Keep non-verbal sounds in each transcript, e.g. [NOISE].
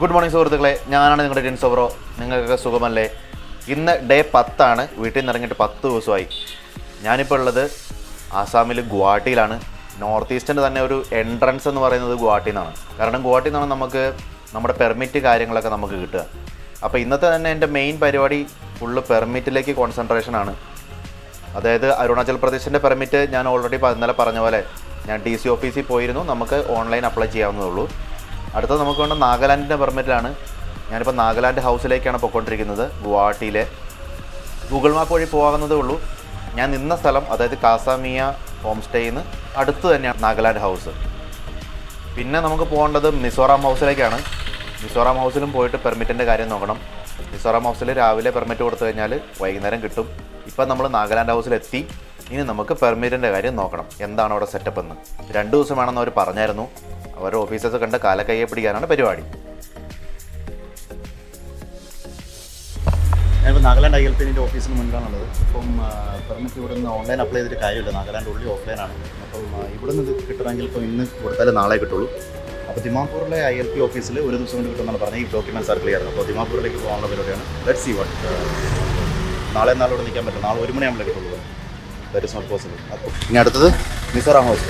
Good morning സുഹൃത്തുക്കളെ. ഞാനാണ് നിങ്ങളുടെ ടെൻസ് ഓവറോ നിങ്ങൾക്കൊക്കെ സുഖമല്ലേ? ഇന്ന് ഡേ പത്താണ്. വീട്ടിൽ നിന്ന് ഇറങ്ങിയിട്ട് പത്ത് ദിവസമായി. ഞാനിപ്പോൾ ഉള്ളത് ആസാമിൽ ഗുവാഹട്ടിയിലാണ്. നോർത്ത് ഈസ്റ്റിന്റെ തന്നെ ഒരു എൻട്രൻസ് എന്ന് പറയുന്നത് ഗുവാഹട്ടിയിൽ നിന്നാണ്. കാരണം ഗുവാഹട്ടിയിൽ നിന്നാണ് നമുക്ക് നമ്മുടെ പെർമിറ്റ് കാര്യങ്ങളൊക്കെ നമുക്ക് കിട്ടുക. അപ്പോൾ ഇന്നത്തെ തന്നെ എന്റെ മെയിൻ പരിപാടി ഫുള്ള് പെർമിറ്റിലേക്ക് കോൺസെൻട്രേഷൻ ആണ്. അതായത് അരുണാചൽ പ്രദേശിന്റെ പെർമിറ്റ് ഞാൻ ഓൾറെഡി ഇന്നലെ പറഞ്ഞ പോലെ ഞാൻ ഡി സി ഓഫീസിൽ പോയിരുന്നു. നമുക്ക് ഓൺലൈൻ അപ്ലൈ ചെയ്യാവുന്നതേ ഉള്ളൂ. അടുത്തത് നമുക്ക് വേണ്ട നാഗാലാൻഡിന്റെ പെർമിറ്റിലാണ്. ഞാനിപ്പോൾ നാഗാലാൻഡ് ഹൗസിലേക്കാണ് പോയിക്കൊണ്ടിരിക്കുന്നത് ഗുവാഹട്ടിയിലെ. ഗൂഗിൾ മാപ്പ് വഴി പോകാവുന്നതേ ഉള്ളൂ. ഞാൻ നിന്ന സ്ഥലം അതായത് കാസാമിയ ഹോം സ്റ്റേയിൽ നിന്ന് അടുത്ത് തന്നെയാണ് നാഗാലാൻഡ് ഹൗസ്. പിന്നെ നമുക്ക് പോകേണ്ടത് മിസോറാം ഹൗസിലേക്കാണ്. മിസോറാം ഹൗസിലും പോയിട്ട് പെർമിറ്റിന്റെ കാര്യം നോക്കണം. മിസോറാം ഹൗസിൽ രാവിലെ പെർമിറ്റ് കൊടുത്തു കഴിഞ്ഞാൽ വൈകുന്നേരം കിട്ടും. ഇപ്പം നമ്മൾ നാഗാലാൻഡ് ഹൗസിലെത്തി. ഇനി നമുക്ക് പെർമിറ്റിന്റെ കാര്യം നോക്കണം. എന്താണ് അവിടെ സെറ്റപ്പ് എന്ന്. രണ്ട് ദിവസം വേണമെന്ന് അവർ പറഞ്ഞായിരുന്നു. അവരുടെ ഓഫീസേഴ്സ് കണ്ട കാലക്കയ്യെ പിടിക്കാനാണ് പരിപാടി. ഞാനിപ്പോൾ നാഗാലാൻഡ് ഐ എൽ പി എന്റെ ഓഫീസിന് മുന്നിലാണുള്ളത്. അപ്പം പെർമിറ്റ് ഇവിടെ നിന്ന് ഓൺലൈൻ അപ്ലൈ ചെയ്തിട്ട് കാര്യമില്ല. നാഗാലാൻഡ് ഉള്ളി ഓഫ്ലൈനാണ് അപ്പം ഇവിടെ നിന്ന് കിട്ടണമെങ്കിൽ ഇപ്പോൾ ഇന്ന് കൊടുത്താലേ നാളെ കിട്ടുള്ളൂ. അപ്പോൾ ദിമാപൂരിലെ ഐ എൽ പി ഓഫീസിൽ ഒരു ദിവസം കൊണ്ട് കിട്ടുമെന്നാണ് പറഞ്ഞത്. ഈ ഡോക്യുമെന്റ്സ് ആർ ക്ലിയർ അപ്പോൾ ദിമാപൂരിലേക്ക് പോകാനുള്ള പരിപാടിയാണ്. ലെറ്റ് സി വട്ട് നാളെ നാളെ ഇവിടെ നിൽക്കാൻ പറ്റും നാളെ ഒരു മണിയാകുമ്പോൾ കിട്ടുള്ളൂ. ദാറ്റ് ഇസ് നോട്ട് പോസിബിൾ അപ്പോൾ ഇനി അടുത്തത് മിസോറാം ഹൗസ്.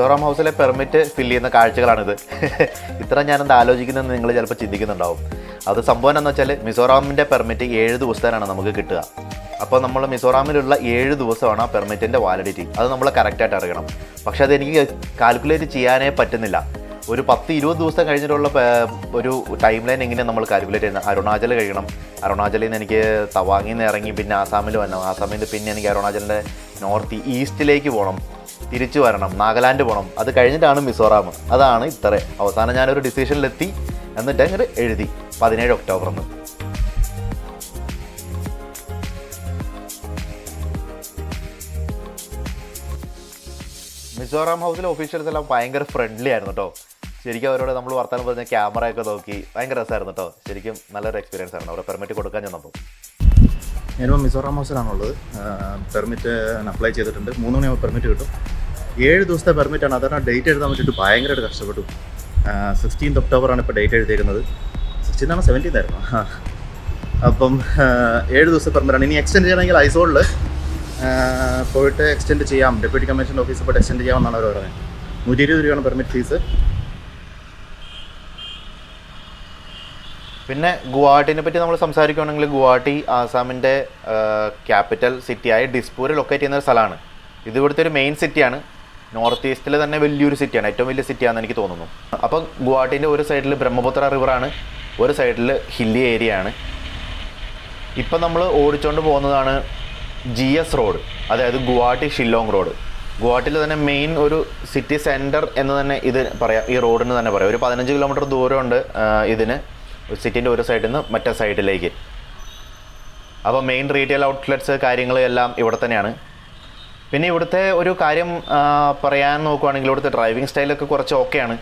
മിസോറാം ഹൗസിലെ പെർമിറ്റ് ഫില്ല് ചെയ്യുന്ന കാഴ്ചകളാണിത്. [LAUGHS] ഇത്ര ഞാനെന്ത് ആലോചിക്കുന്നതെന്ന് നിങ്ങൾ ചിലപ്പോൾ ചിന്തിക്കുന്നുണ്ടാവും. അത് സംഭവം എന്ന് വെച്ചാൽ മിസോറാമിന്റെ പെർമിറ്റ് ഏഴ് ദിവസത്തേനാണ് നമുക്ക് കിട്ടുക. അപ്പോൾ നമ്മൾ മിസോറാമിലുള്ള ഏഴ് ദിവസമാണ് ആ പെർമിറ്റിന്റെ വാലിഡിറ്റി അത് നമ്മൾ കറക്റ്റായിട്ട് അറിയണം. പക്ഷേ അതെനിക്ക് കാൽക്കുലേറ്റ് ചെയ്യാനേ പറ്റുന്നില്ല. ഒരു പത്ത് ഇരുപത് ദിവസം കഴിഞ്ഞിട്ടുള്ള ഒരു ടൈം ലൈൻ എങ്ങനെയാണ് നമ്മൾ കാൽക്കുലേറ്റ് ചെയ്യുന്നത്? അരുണാചൽ കഴിയണം. അരുണാചലിൽ നിന്ന് എനിക്ക് തവാങ്ങിൽ നിന്ന് ഇറങ്ങി പിന്നെ ആസാമിൽ വരണം. ആസാമിൽ നിന്ന് പിന്നെ എനിക്ക് അരുണാചലിന്റെ നോർത്ത് ഈസ്റ്റിലേക്ക് പോകണം തിരിച്ചു വരണം. നാഗാലാൻഡ് പോകണം അത് കഴിഞ്ഞിട്ടാണ് മിസോറാം അതാണ് ഇത്ര. അവസാനം ഞാനൊരു ഡിസിഷനിലെത്തി എന്നിട്ട് അങ്ങനെ എഴുതി. പതിനേഴ് ഒക്ടോബറിന് മിസോറാം ഹൗസിലെ ഒഫീഷ്യൽസ് എല്ലാം ഭയങ്കര ഫ്രണ്ട്ലി ആയിരുന്നു കേട്ടോ ശരിക്കും അവരോട് നമ്മൾ വർത്തമാനം പറഞ്ഞ ക്യാമറയൊക്കെ നോക്കി ഭയങ്കര രസമായിരുന്നു കേട്ടോ ശരിക്കും നല്ലൊരു എക്സ്പീരിയൻസ് ആയിരുന്നു. അവിടെ പെർമിറ്റ് കൊടുക്കാൻ ചെന്നപ്പോൾ ഞാനിപ്പോൾ മിസോറാം ഹൗസിലാണുള്ളത് പെർമിറ്റ് അപ്ലൈ ചെയ്തിട്ടുണ്ട്. മൂന്ന് മണിയാകുമ്പോൾ പെർമിറ്റ് കിട്ടും. ഏഴ് ദിവസത്തെ പെർമിറ്റാണ് അതാണ് ഡേറ്റ് എഴുതാൻ വേണ്ടിയിട്ട് ഭയങ്കരമായിട്ട് കഷ്ടപ്പെട്ടു. സിക്സ്റ്റീൻത് ഒക്ടോബറാണ് ഇപ്പോൾ ഡേറ്റ് എഴുതിയിരിക്കുന്നത് സിക്സ്റ്റീനാണ് സെവന്റീൻ ആയിരുന്നു. അപ്പം ഏഴ് ദിവസത്തെ പെർമിറ്റാണ് ഇനി എക്സ്റ്റെൻഡ് ചെയ്യണമെങ്കിൽ ഐസോളിൽ പോയിട്ട് എക്സ്റ്റെൻഡ് ചെയ്യാം. ഡെപ്യൂട്ടി കമ്മീഷന്റെ ഓഫീസിൽ പോയിട്ട് എക്സ്റ്റെൻഡ് ചെയ്യാമെന്നാണ് അവർ പറയുന്നത്. നൂറ്റി ഇരുപത് രൂപയാണ് പെർമിറ്റ് ഫീസ് പിന്നെ ഗുവാഹട്ടിനെ പറ്റി നമ്മൾ സംസാരിക്കുകയാണെങ്കിൽ ഗുവാഹട്ടി ആസാമിന്റെ ക്യാപിറ്റൽ സിറ്റിയായ ഡിസ്പൂർ ലൊക്കേറ്റ് ചെയ്യുന്ന ഒരു സ്ഥലമാണ്. ഇത് ഇവിടുത്തെ ഒരു മെയിൻ സിറ്റിയാണ് നോർത്ത് ഈസ്റ്റിൽ തന്നെ വലിയൊരു സിറ്റിയാണ് ഏറ്റവും വലിയ സിറ്റിയാണെന്ന് എനിക്ക് തോന്നുന്നു. അപ്പം ഗുവാഹട്ടീന്റെ ഒരു സൈഡിൽ ബ്രഹ്മപുത്ര റിവറാണ് ഒരു സൈഡിൽ ഹില്ലി ഏരിയ ആണ്. ഇപ്പം നമ്മൾ ഓടിച്ചുകൊണ്ട് പോകുന്നതാണ് ജി എസ് റോഡ് അതായത് ഗുവാഹട്ടി ഷില്ലോങ് റോഡ് ഗുവാഹട്ടിയിൽ തന്നെ മെയിൻ ഒരു സിറ്റി സെന്റർ എന്ന് തന്നെ ഇത് പറയാം ഈ റോഡിന് തന്നെ പറയാം. ഒരു പതിനഞ്ച് കിലോമീറ്റർ ദൂരമുണ്ട് ഇതിന്. സിറ്റിന്റെ ഒരു സൈഡിൽ നിന്ന് മറ്റേ സൈഡിലേക്ക് അപ്പോൾ മെയിൻ റീറ്റെയിൽ ഔട്ട്ലെറ്റ്സ് കാര്യങ്ങൾ എല്ലാം ഇവിടെ തന്നെയാണ്. പിന്നെ ഇവിടുത്തെ ഒരു കാര്യം പറയാൻ നോക്കുവാണെങ്കിൽ ഇവിടുത്തെ ഡ്രൈവിംഗ് സ്റ്റൈലൊക്കെ കുറച്ച് ഓക്കെയാണ്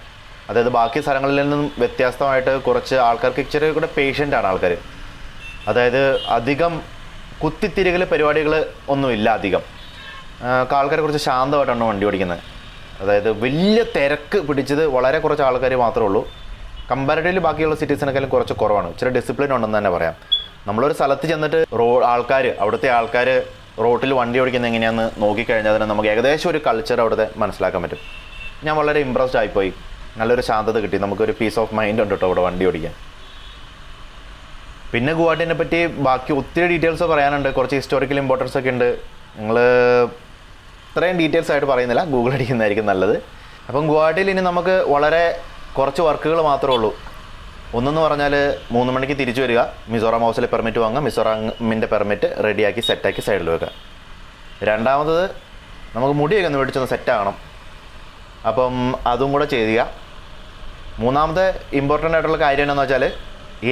അതായത് ബാക്കി സ്ഥലങ്ങളിൽ നിന്നും വ്യത്യസ്തമായിട്ട് കുറച്ച് ആൾക്കാർക്ക് ഇച്ചിരി കൂടെ പേഷ്യന്റ് ആണ് ആൾക്കാർ അതായത് അധികം കുത്തിത്തിരികൽ പരിപാടികൾ ഒന്നുമില്ല അധികം. ആൾക്കാരെ കുറച്ച് ശാന്തമായിട്ടാണ് വണ്ടി ഓടിക്കുന്നത്. അതായത് വലിയ തിരക്ക് പിടിച്ചത് വളരെ കുറച്ച് ആൾക്കാർ മാത്രമേ ഉള്ളൂ. കമ്പാരിറ്റീവ്ലി ബാക്കിയുള്ള സിറ്റീസിനേക്കാളും കുറച്ച് കുറവാണ്. ഇച്ചിരി ഡിസിപ്ലിൻ ഉണ്ടെന്ന് തന്നെ പറയാം. നമ്മളൊരു സ്ഥലത്ത് ചെന്നിട്ട് റോ ആൾക്കാർ അവിടുത്തെ ആൾക്കാർ റോട്ടിൽ വണ്ടി ഓടിക്കുന്നത് എങ്ങനെയാണെന്ന് നോക്കിക്കഴിഞ്ഞാൽ തന്നെ നമുക്ക് ഏകദേശം ഒരു കൾച്ചർ അവിടുത്തെ മനസ്സിലാക്കാൻ പറ്റും. ഞാൻ വളരെ ഇമ്പ്രസ്ഡ് ആയിപ്പോയി. നല്ലൊരു ശാന്തത കിട്ടി. നമുക്കൊരു പീസ് ഓഫ് മൈൻഡ് ഉണ്ട് കേട്ടോ അവിടെ വണ്ടി ഓടിക്കാൻ. പിന്നെ ഗുവാഹട്ടിനെ പറ്റി ബാക്കി ഒത്തിരി ഡീറ്റെയിൽസ് പറയാനുണ്ട്. കുറച്ച് ഹിസ്റ്റോറിക്കൽ ഇമ്പോർട്ടൻസ് ഒക്കെ ഉണ്ട്. നിങ്ങൾ ഇത്രയും ഡീറ്റെയിൽസ് ആയിട്ട് പറയുന്നില്ല. ഗൂഗിൾ അടിക്കുന്നതായിരിക്കും നല്ലത്. അപ്പം ഗുവാഹട്ടിയിൽ ഇനി നമുക്ക് വളരെ കുറച്ച് വർക്കുകൾ മാത്രമേ ഉള്ളൂ. ഒന്നെന്ന് പറഞ്ഞാൽ മൂന്ന് മണിക്ക് തിരിച്ചു വരിക. മിസോറാം ഹൗസിലെ പെർമിറ്റ് വാങ്ങുക. മിസോറാമിന്റെ പെർമിറ്റ് റെഡിയാക്കി സെറ്റാക്കി സൈഡിൽ വെക്കുക. രണ്ടാമത് നമുക്ക് മുടിയൊക്കെ ഒന്ന് മേടിച്ചൊന്ന് സെറ്റാകണം അപ്പം അതും കൂടെ ചെയ്യുക. മൂന്നാമത്തെ ഇമ്പോർട്ടന്റ് ആയിട്ടുള്ള കാര്യം എന്താണെന്ന് വെച്ചാൽ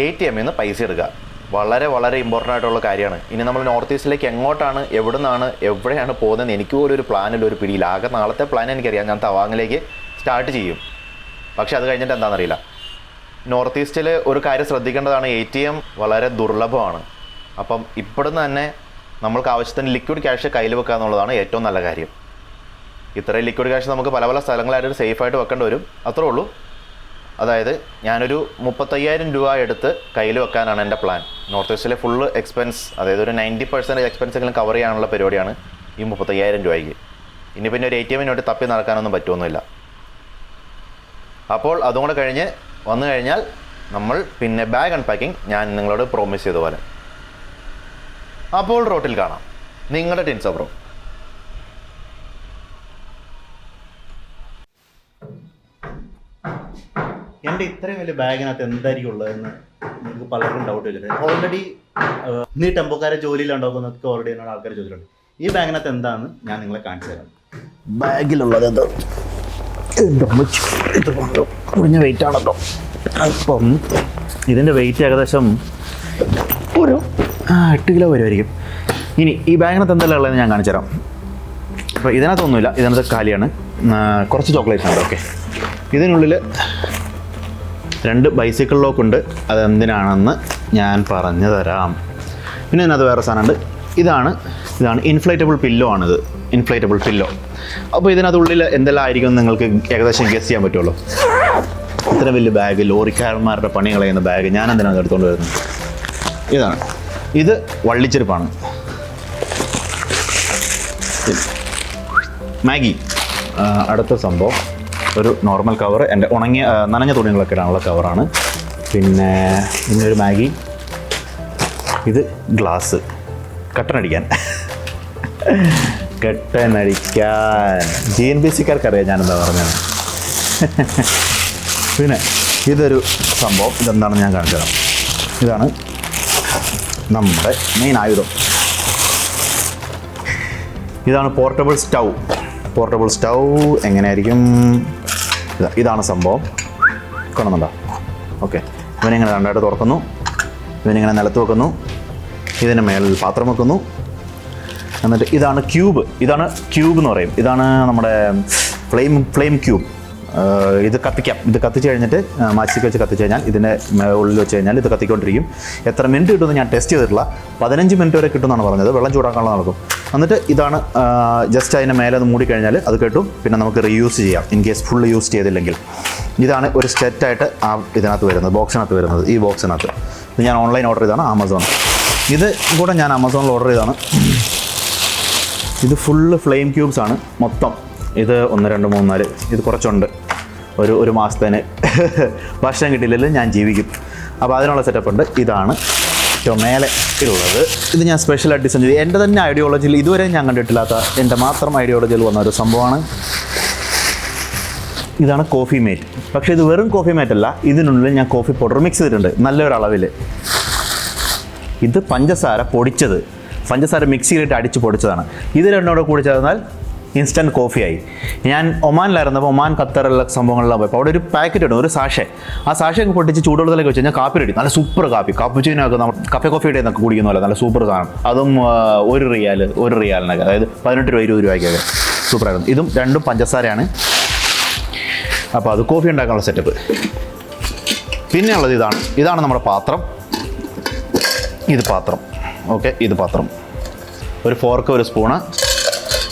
എ ടി എമ്മിൽ നിന്ന് പൈസ എടുക്കുക. വളരെ വളരെ ഇമ്പോർട്ടന്റ് ആയിട്ടുള്ള കാര്യമാണ്. ഇനി നമ്മൾ നോർത്ത് ഈസ്റ്റിലേക്ക് എങ്ങോട്ടാണ് എവിടെ നിന്നാണ് എവിടെയാണ് പോകുന്നത് എനിക്ക് പോലും ഒരു പ്ലാനില്ല ഒരു പിടിയില്ല. ആകെ നാളത്തെ പ്ലാൻ എനിക്കറിയാം. ഞാൻ തവാങ്ങിലേക്ക് സ്റ്റാർട്ട് ചെയ്യും. പക്ഷെ അത് കഴിഞ്ഞിട്ട് എന്താണെന്നറിയില്ല. നോർത്ത് ഈസ്റ്റിൽ ഒരു കാര്യം ശ്രദ്ധിക്കേണ്ടതാണ് എ ടി എം വളരെ ദുർലഭമാണ്. അപ്പം ഇപ്പോഴും തന്നെ നമ്മൾക്ക് ആവശ്യത്തിന് ലിക്വിഡ് ക്യാഷ് കയ്യിൽ വെക്കുക എന്നുള്ളതാണ് ഏറ്റവും നല്ല കാര്യം. ഇത്രയും ലിക്വിഡ് ക്യാഷ് നമുക്ക് പല പല സ്ഥലങ്ങളായിട്ട് സേഫ് ആയിട്ട് വെക്കേണ്ടി വരും. അത്രേ ഉള്ളൂ. അതായത് ഞാനൊരു മുപ്പത്തയ്യായിരം രൂപ എടുത്ത് കയ്യിൽ വെക്കാനാണ് എന്റെ പ്ലാൻ നോർത്ത് ഈസ്റ്റിലെ ഫുള്ള് എക്സ്പെൻസ് അതായത് ഒരു നയന്റി പെർസെന്റേജ് എക്സ്പെൻസെങ്കിലും കവർ ചെയ്യാനുള്ള പരിപാടിയാണ് ഈ മുപ്പത്തയ്യായിരം രൂപയ്ക്ക്. ഇനി പിന്നെ ഒരു എ ടി എമ്മിനോട്ട് തപ്പി നടക്കാനൊന്നും പറ്റുമൊന്നുമില്ല അപ്പോൾ അതും കൂടെ കഴിഞ്ഞ് വന്നു കഴിഞ്ഞാൽ നമ്മൾ പിന്നെ ബാഗ് അൺപാക്കിംഗ് ഞാൻ നിങ്ങളോട് പ്രോമിസ് ചെയ്ത പോലെ അപ്പോൾ റോട്ടിൽ കാണാം. നിങ്ങളുടെ ടിൻസോ ബ്രോ എന്റെ ഇത്രയും വലിയ ബാഗിനകത്ത് എന്തായിരിക്കും ഉള്ളതെന്ന് നിങ്ങൾക്ക് പലർക്കും ഡൗട്ട് വെച്ചിട്ടുണ്ട് ഓൾറെഡി നീ ടെമ്പോക്കാരെ ജോലിയിലുണ്ടാക്കുന്നതൊക്കെ ഓൾറെഡി എന്നോട് ആൾക്കാർ ചോദിച്ചിട്ടുണ്ട്. ഈ ബാഗിനകത്ത് എന്താണെന്ന് ഞാൻ നിങ്ങളെ കാണിച്ചു തരാം. ബാഗിലുള്ളത് എന്താ? കുറഞ്ഞ വെയിറ്റ് ആണല്ലോ. അപ്പം ഇതിന്റെ വെയിറ്റ് ഏകദേശം ഒരു എട്ട് കിലോ വരുമായിരിക്കും ഇനി ഈ ബാഗിനകത്ത് എന്തെല്ലാം ഉള്ളതെന്ന് ഞാൻ കാണിച്ചു തരാം. അപ്പോൾ ഇതിനകത്തൊന്നുമില്ല ഇതിനകത്ത് കാലിയാണ്. കുറച്ച് ചോക്ലേറ്റ് ഉണ്ട് ഓക്കെ ഇതിനുള്ളിൽ രണ്ട് ബൈസിക്കിൾ ലോക്ക് ഉണ്ട്. അതെന്തിനാണെന്ന് ഞാൻ പറഞ്ഞു തരാം. പിന്നെ ഇതിനകത്ത് വേറെ സാധനമുണ്ട്. ഇതാണ് ഇതാണ് ഇൻഫ്ലേറ്റബിൾ പില്ലോ ആണിത്. ഇൻഫ്ലേറ്റബിൾ പില്ലോ അപ്പോൾ ഇതിനകത്തുള്ളിൽ എന്തെല്ലാം ആയിരിക്കും നിങ്ങൾക്ക് ഏകദേശം ഗസ് ചെയ്യാൻ പറ്റുള്ളൂ. ഇത്ര വലിയ ബാഗ് ലോറിക്കാരന്മാരുടെ പണി കളയുന്ന ബാഗ് ഞാൻ എന്തിനാണ് എടുത്തുകൊണ്ട് വരുന്നത്? ഇതാണ്. ഇത് വള്ളിച്ചെരുപ്പാണ്. മാഗി. അടുത്ത സംഭവം. ഒരു നോർമൽ കവർ എന്റെ ഉണങ്ങിയ നനഞ്ഞ തുണികളൊക്കെ ഇടാനുള്ള കവറാണ് പിന്നെ ഇന്നൊരു മാഗി. ഇത് ഗ്ലാസ് കട്ടനടിക്കാൻ കട്ടനടിക്കാൻ. ജി എൻ ബി സിക്കാർക്കറിയാം ഞാനെന്താ പറഞ്ഞത്? പിന്നെ ഇതൊരു സംഭവം. ഇതെന്താണെന്ന് ഞാൻ കാണിച്ചു തരാം ഇതാണ് നമ്മുടെ മെയിൻ ആയുധം. ഇതാണ് പോർട്ടബിൾ സ്റ്റൗ പോർട്ടബിൾ സ്റ്റൗ എങ്ങനെയായിരിക്കും? ഇതാ ഇതാണ് സംഭവം. കാണുന്നുണ്ടോ ഓക്കെ ഇവനിങ്ങനെ രണ്ടായിട്ട് തുറക്കുന്നു. ഇവനിങ്ങനെ നിലത്ത് വെക്കുന്നു. ഇതിന് മേലിൽ പാത്രം വെക്കുന്നു. എന്നിട്ട് ഇതാണ് ക്യൂബ്. ഇതാണ് ക്യൂബ് എന്ന് പറയും. ഇതാണ് നമ്മുടെ ഫ്ലെയിം ഫ്ലെയിം ക്യൂബ്. ഇത് കത്തിക്കാം. ഇത് കത്തിച്ച് കഴിഞ്ഞിട്ട് മാച്ചിക്ക് വെച്ച് കത്തിച്ച് കഴിഞ്ഞാൽ ഇതിന്റെ ഉള്ളിൽ വെച്ച് കഴിഞ്ഞാൽ ഇത് കത്തിക്കൊണ്ടിരിക്കും. എത്ര മിനിറ്റ് കിട്ടുമെന്ന് ഞാൻ ടെസ്റ്റ് ചെയ്തിട്ടുള്ള പതിനഞ്ച് മിനിറ്റ് വരെ കിട്ടുമെന്നാണ് പറഞ്ഞത്. വെള്ളം ചൂടാക്കാനുള്ള നടക്കും. എന്നിട്ട് ഇതാണ് ജസ്റ്റ് അതിന്റെ മേലെ അത് മൂടിക്കഴിഞ്ഞാൽ അത് കിട്ടും. പിന്നെ നമുക്ക് റീയൂസ് ചെയ്യാം. ഇൻ കേസ് ഫുൾ യൂസ് ചെയ്തില്ലെങ്കിൽ. ഇതാണ് ഒരു സെറ്റായിട്ട് ആ ഇതിനകത്ത് വരുന്നത്. ബോക്സിനകത്ത് വരുന്നത്. ഈ ബോക്സിനകത്ത് ഇത് ഞാൻ ഓൺലൈൻ ഓർഡർ ചെയ്താണ് ആമസോൺ ഇത് കൂടെ ഞാൻ ആമസോണിൽ ഓർഡർ ചെയ്താണ് ഇത് ഫുള്ള് ഫ്ലെയിം ക്യൂബ്സ് ആണ് മൊത്തം. ഇത് ഒന്ന് രണ്ട് മൂന്ന് നാല്. ഇത് കുറച്ചുണ്ട്. ഒരു ഒരു മാസത്തേന് [LAUGHS] ഭക്ഷണം കിട്ടിയില്ലെങ്കിൽ ഞാൻ ജീവിക്കും. അപ്പോൾ അതിനുള്ള സെറ്റപ്പ് ഉണ്ട്. ഇതാണ് ഏറ്റവും മേലെ ഉള്ളത്. ഇത് ഞാൻ സ്പെഷ്യലായിട്ട് ഡിസൈൻ ചെയ്തു. എന്റെ തന്നെ ഐഡിയോളജിയിൽ ഇതുവരെ ഞാൻ കണ്ടിട്ടില്ലാത്ത എന്റെ മാത്രം ഐഡിയോളജിയിൽ വന്ന ഒരു സംഭവമാണ്. ഇതാണ് കോഫി മേറ്റ് പക്ഷേ ഇത് വെറും കോഫി മേറ്റ് അല്ല. ഇതിനുള്ളിൽ ഞാൻ കോഫി പൗഡർ മിക്സ് ചെയ്തിട്ടുണ്ട്. നല്ലൊരളവിൽ ഇത് പഞ്ചസാര പൊടിച്ചത്. പഞ്ചസാര മിക്സിയിലിട്ട് അടിച്ച് പൊടിച്ചതാണ്. ഇത് രണ്ടോടെ കൂടി ചേർന്നാൽ ഇൻസ്റ്റന്റ് കോഫിയായി ഞാൻ ഒമാനിലായിരുന്നപ്പോൾ ഒമാൻ ഖത്തറുള്ള സംഭവങ്ങളിലാണ് പോയപ്പോൾ അവിടെ ഒരു പാക്കറ്റ് ഉണ്ട് ഒരു സാഷെ ആ സാഷെ ഒക്കെ പൊട്ടിച്ച് ചൂടുവെള്ളത്തിലേക്ക് വെച്ച് കഴിഞ്ഞാൽ കാപ്പി റെഡി. നല്ല സൂപ്പർ കാപ്പി. കാപ്പുച്ചീനൊക്കെ നമ്മൾ കഫേ കോഫിയുടെ നിന്നൊക്കെ കുടിക്കുന്ന പോലെ നല്ല സൂപ്പർ സാധനം. അതും ഒരു റിയാൽ ഒരു റിയാലിനൊക്കെ. അതായത് പതിനെട്ട് രൂപ ഇരുപത് രൂപയ്ക്കൊക്കെ സൂപ്പറായിരുന്നു ഇതും രണ്ടും പഞ്ചസാരയാണ്. അപ്പോൾ അത് കോഫി ഉണ്ടാക്കാനുള്ള സെറ്റപ്പ് പിന്നെയുള്ളത് ഇതാണ്. ഇതാണ് നമ്മുടെ പാത്രം. ഇത് പാത്രം. ഓക്കെ ഇത് പാത്രം. ഒരു ഫോർക്ക് ഒരു സ്പൂണ്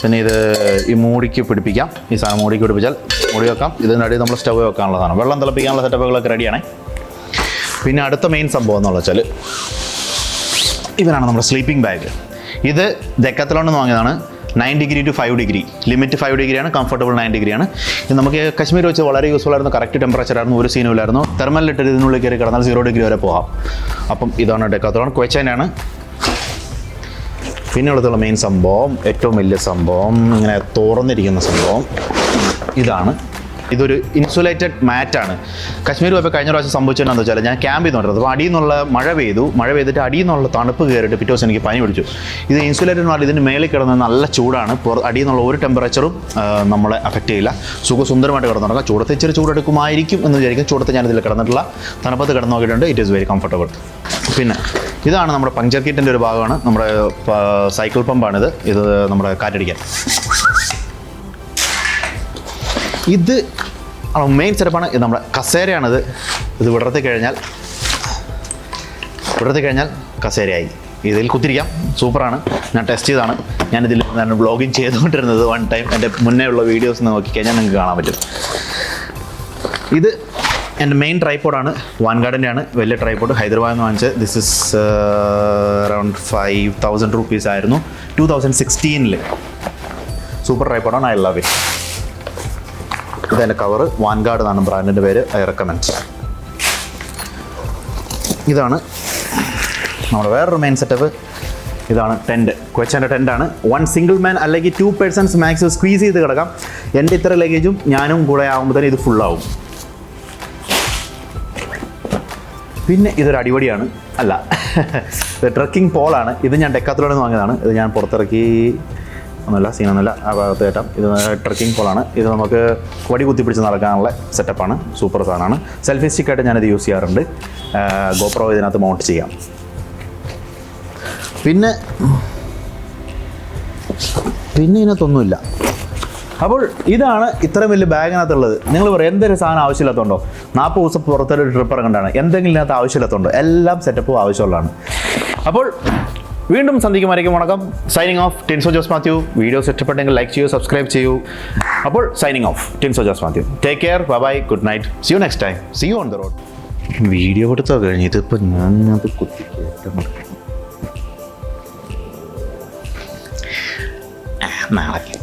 പിന്നെ ഇത് ഈ മൂടിക്ക് പിടിപ്പിക്കാം. ഈ സാധനം മൂടിക്ക് പിടിപ്പിച്ചാൽ മൂടി വെക്കാം. ഇതിനടി നമ്മൾ സ്റ്റവ് വെക്കാനുള്ള സാധനം. വെള്ളം തിളപ്പിക്കാനുള്ള സെറ്റപ്പുകളൊക്കെ റെഡിയാണ് പിന്നെ അടുത്ത മെയിൻ സംഭവം എന്ന് വെച്ചാൽ ഇവനാണ് നമ്മുടെ സ്ലീപ്പിംഗ് ബാഗ് ഇത് ദക്കത്തിലോണ്ട് വാങ്ങിയതാണ്. Nine degree two five degree limit five ഡിഗ്രിയാണ് കംഫർട്ടബിൾ നയൻ ഡിഗ്രിയാണ് ഇത് നമുക്ക് കശ്മീർ വെച്ച് വളരെ യൂസ്ഫുൾ ആയിരുന്നു കറക്റ്റ് ടെമ്പറേച്ചർ ആയിരുന്നു ഒരു സീനും ഇല്ലായിരുന്നു. തെർമലിട്ട് ഇതിനുള്ളിൽ കയറി കിടന്നാൽ സീറോ ഡിഗ്രി വരെ പോകാം. അപ്പം ഇതാണ് ഡെക്കാത്തോൺ ക്വച്ചനാണ് പിന്നെ ഉള്ളതുള്ള മെയിൻ സംഭവം ഏറ്റവും വലിയ സംഭവം ഇങ്ങനെ തുറന്നിരിക്കുന്ന സംഭവം ഇതാണ്. ഇതൊരു ഇൻസുലേറ്റഡ് മാറ്റാണ് കശ്മീർ പോയപ്പോൾ കഴിഞ്ഞ പ്രാവശ്യം സംഭവിച്ചതെന്നു വെച്ചാൽ ഞാൻ ക്യാമ്പ് ചെയ്തുകൊണ്ടിരുന്നത് അപ്പോൾ അടിയിൽ നിന്നുള്ള മഴ പെയ്തു. മഴ പെയ്തിട്ട് അടിയിൽ നിന്നുള്ള തണുപ്പ് കയറിയിട്ട് പിറ്റേ ദിവസം എനിക്ക് പനി പിടിച്ചു. ഇത് ഇൻസുലേറ്റഡ് മാറി ഇതിന് മേളിൽ കിടന്ന് നല്ല ചൂടാണ്. അടിയിൽ നിന്നുള്ള ഒരു ടെമ്പറേച്ചറും നമ്മളെ അഫക്റ്റ് ചെയ്യില്ല. സുഖസുന്ദരമായിട്ട് കിടന്നുറങ്ങാം. ചൂടത്ത് ഇച്ചിരി ചൂടെടുക്കുമായിരിക്കും എന്ന് വിചാരിക്കും. ചൂടത്ത് ഞാനിതിൽ കിടന്നിട്ടുള്ള തണുപ്പത്ത് കിടന്ന് നോക്കിയിട്ടുണ്ട്. ഇറ്റ് ഈസ് വെരി കംഫർട്ടബിൾ പിന്നെ ഇതാണ് നമ്മുടെ പങ്ചർ കിറ്റിന്റെ ഒരു ഭാഗമാണ്. നമ്മുടെ സൈക്കിൾ പമ്പാണിത് ഇത് നമ്മുടെ കാറ്റടിക്കാൻ. ഇത് മെയിൻ സെറ്റപ്പാണ് ഇത് നമ്മുടെ കസേരയാണിത്. ഇത് വിടർത്തി കഴിഞ്ഞാൽ വിടർത്തി കഴിഞ്ഞാൽ കസേരയായി. ഇതിൽ കുത്തിരിക്കാം. സൂപ്പറാണ്. ഞാൻ ടെസ്റ്റ് ചെയ്താണ് ഞാനിതിൽ ഞാൻ വ്ളോഗിങ് ചെയ്തുകൊണ്ടിരുന്നത്. വൺ ടൈം എന്റെ മുന്നേ ഉള്ള വീഡിയോസ് നോക്കിക്കഴിഞ്ഞാൽ നിങ്ങൾക്ക് കാണാൻ പറ്റും. ഇത് എന്റെ മെയിൻ ട്രൈപ്പോഡാണ് വാൻഗാർഡിന്റെ ആണ് വലിയ ട്രൈപ്പോഡ് ഹൈദരാബാദിൽ നിന്ന് വാങ്ങിച്ചത്. This is around five thousand rupees ആയിരുന്നു. ടു തൗസൻഡ് സിക്സ്റ്റീനിൽ സൂപ്പർ ട്രൈപ്പോഡാണ് ഐ ലവ് ഇറ്റ് ഇതെന്റെ കവർ വാൻഗാർഡ് എന്നാണ് ബ്രാൻഡിന്റെ പേര്. ഐ റെക്കമെൻഡ് ഇതാണ് നമ്മുടെ വേറൊരു മെയിൻ സെറ്റപ്പ് ഇതാണ് ടെന്റ് കൊച്ചന്റെ ടെന്റാണ് വൺ സിംഗിൾ മാൻ അല്ലെങ്കിൽ ടു പേഴ്സൺസ് മാക്സിമം സ്ക്വീസ് ചെയ്ത് കിടക്കാം. എന്റെ ഇത്ര ലഗേജും ഞാനും കൂടെ ആകുമ്പോൾ ഇത് ഫുള്ളാവും പിന്നെ ഇതൊരു അടിപൊളിയാണ്. അല്ല [LAUGHS] ട്രക്കിംഗ് പോളാണ് ഇത് ഞാൻ ഡെക്കാത്തിലൂടെ വാങ്ങിയതാണ്. ഇത് ഞാൻ പുറത്തിറക്കി ഒന്നുമില്ല സീനൊന്നുമില്ല ആ ഭാഗത്ത് കയറ്റാം. ഇത് ട്രക്കിംഗ് പോളാണ് ഇത് നമുക്ക് വടി കുത്തിപ്പിടിച്ച് നടക്കാനുള്ള സെറ്റപ്പാണ് സൂപ്പർ സാധനമാണ്. സെൽഫി സ്റ്റിക്കായിട്ട് ഞാനിത് യൂസ് ചെയ്യാറുണ്ട്. ഗോപ്രോ ഇതിനകത്ത് മൗണ്ട് ചെയ്യാം. പിന്നെ പിന്നെ ഇതിനകത്തൊന്നുമില്ല. അപ്പോൾ ഇതാണ് ഇത്രയും വലിയ ബാഗിനകത്തുള്ളത്. നിങ്ങൾ പറയും എന്തൊരു സാധനം ആവശ്യമില്ലാത്തതുണ്ടോ നാൽപ്പത് ദിവസം പുറത്തൊരു ട്രിപ്പ് ഇറങ്ങേണ്ടതാണ്. എന്തെങ്കിലും ഇതിനകത്ത് ആവശ്യമില്ലാത്തതുണ്ടോ എല്ലാം സെറ്റപ്പും ആവശ്യമുള്ളതാണ്. അപ്പോൾ വീണ്ടും സന്ധിക്കുമായിരിക്കും വണക്കം. Signing off Tenzo Jose Mathew videos ഇഷ്ടപ്പെട്ടെങ്കിൽ ലൈക്ക് ചെയ്യൂ സബ്സ്ക്രൈബ് ചെയ്യൂ. അപ്പോൾ signing off Tenzo Jose Mathew take care bye bye good night see you next time see you on the road video കൊടുത്താൽ കഴിഞ്ഞ് ഇതിപ്പോൾ ഞാൻ അത് കുത്തി നാളെ